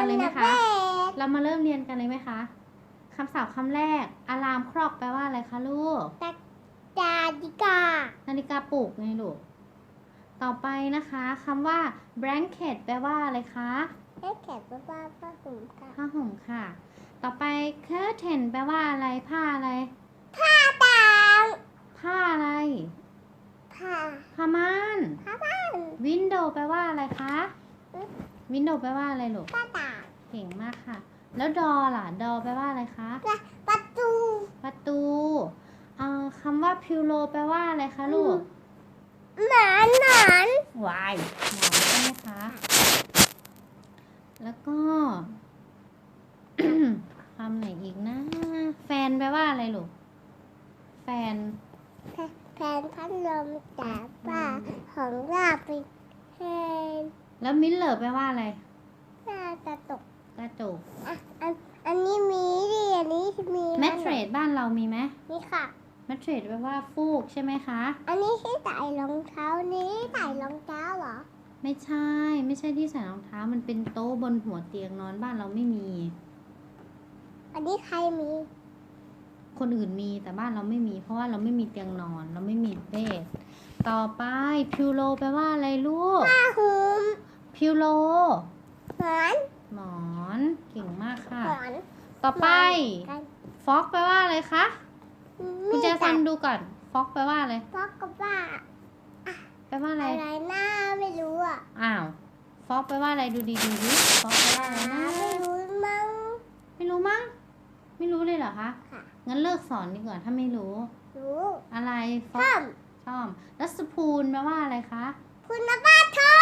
กันเลยไหมคะแม่เรามาเริ่มเรียนกันเลยไหมคะคำศัพท์คำแรกอะลามครอกแปลว่าอะไรคะลูกจาดิกา นาฬิกาปลุกไงลูก ต่อไปนะคะคำว่า blanket แปลว่าอะไรคะ แม่แขกบ้าบ้าผ้าห่มค่ะผ้าห่มค่ะ ต่อไป curtain แปลว่าอะไร ผ้าอะไรผ้าต่างผ้าอะไร ผ้าผ้าม่าน ผ้าบ้าน window แปลว่าอะไรคะอืม window แปลว่าอะไรลูก ผ้าต่าง เก่งมากค่ะ แล้ว door ล่ะ door แปลว่าอะไรคะ ประตู ประตูเอ่อคำว่า pillow แปลว่าอะไรคะลูกหนอนหนอนวายหมอนใช่ไหมคะ แล้วก็คำไหนอีกนะ แฟนแปลว่าอะไรลูก แฟนแผนพัดลมจากบ้าของราไปแทนแล้วมิลเลอร์แปลว่าอะไรหน้าจะตก กระจกอะอันอันนี้มีดิอันนี้มีแมทเทรดบ้านเรามีไหมนี่ค่ะ แมทเทรดแปลว่าฟูกใช่ไหมคะ อันนี้ที่ใส่รองเท้านี้ใส่รองเท้าเหรอ ไม่ใช่ ไม่ใช่ที่ใส่รองเท้า มันเป็นโต๊ะบนหัวเตียงนอนบ้านเราไม่มี อันนี้ใครมี คนอื่นมีแต่บ้านเราไม่มี เพราะว่าเราไม่มีเตียงนอน เราไม่มีเบดต่อไปพิวโลแปลว่าอะไรลูกผ้าห่มพิวโลหมอนหมอน เก่งมากค่ะหมอนต่อไปกันฟอกแปลว่าอะไรคะคุณเจสันดดูก่อนฟอกแปลว่าอะไรฟอกกับว่าแปลว่าอะไรอะไรหน้าไม่รู้อะอ้าวฟอกแปลว่าอะไรดูดีดูดิฟอกแปลว่าอะไรนะไม่รู้มั้งไม่รู้มั้งไม่รู้เลยเหรอคะค่ะงั้นเลิกสอนดีกว่าถ้าไม่รู้ รู้อะไรฟอท่อกมชอบแล้วสปูนแปลว่าอะไรคะคุณบ้าทอ